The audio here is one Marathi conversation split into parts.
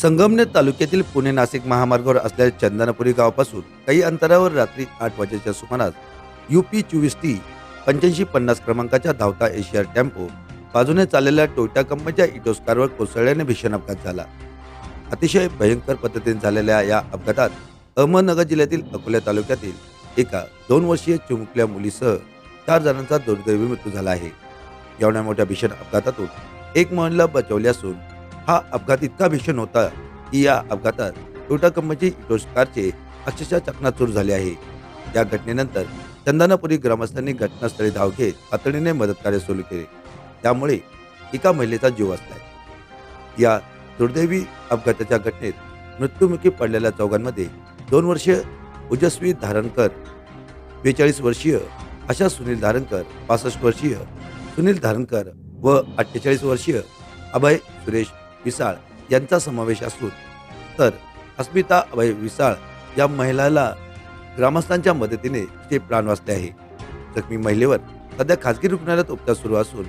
संगमनेर तालुक्यातील पुणे नाशिक महामार्गावर असलेल्या चंदनपुरी गावापासून काही अंतरावर रात्री आठ वाजेच्या सुमारास युपी चोवीस टी पंच्याऐंशी पन्नास क्रमांकाच्या धावता एशिया टेम्पो बाजूने चाललेल्या टोयोटा कंपनीच्या इटोस कारवर कोसळल्याने भीषण अपघात झाला. अतिशय भयंकर पद्धतीने झालेल्या या अपघातात अहमदनगर जिल्ह्यातील अकोला तालुक्यातील एका दोन वर्षीय चिमुकल्या मुलीसह चार जणांचा दुर्दैवी मृत्यू झाला आहे. एवढ्या मोठ्या भीषण अपघातातून एक महिला बचावली असून हा अपघात इतका भीषण होता की या अपघातात टोयोटा कंपनीची इटोस कारचे अक्षरशः चकनाचूर झाले आहे. या घटनेनंतर चंदनापुरी ग्रामस्थांनी घटनास्थळी धाव घेत तातडीने मदतकार्य सुरू केले. त्यामुळे एका महिलेचा जीव वाचलाय या दुर्दैवी अपघाताच्या घटनेत मृत्युमुखी पडलेल्या चौघांमध्ये दोन वर्षीय ओजस्वी धारणकर बेचाळीस वर्षीय अशा सुनील धारणकर पासष्ट वर्षीय सुनील धारणकर व अठ्ठेचाळीस वर्षीय अभय सुरेश विसाळ यांचा समावेश असून तर अस्मिता अभय विसाळ या महिलाला ग्रामस्थांच्या मदतीने ते प्राण वाचले आहे. जखमी महिलेवर सध्या खासगी रुग्णालयात उपचार सुरू असून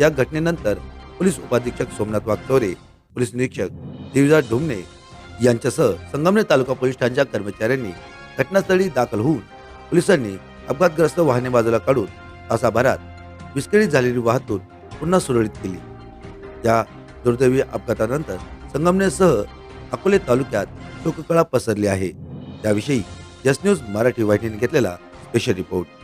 या घटनेनंतर पोलीस उपाधीक्षक सोमनाथ वागचौरे पोलीस निरीक्षक दिविजा ढुमने यांच्यासह संगमनेर तालुका पोलीस ठाण्याच्या कर्मचाऱ्यांनी घटनास्थळी दाखल होऊन पोलिसांनी अपघातग्रस्त वाहने बाजूला काढून तासाभरात विस्कळीत झालेली वाहतूक पुन्हा सुरळीत केली. या दुर्दैवी अपघातानंतर संगमनेरसह अकोले तालुक्यात शोककळा पसरली आहे. त्याविषयी यस न्यूज मराठी वाहिनीने घेतलेला स्पेशल रिपोर्ट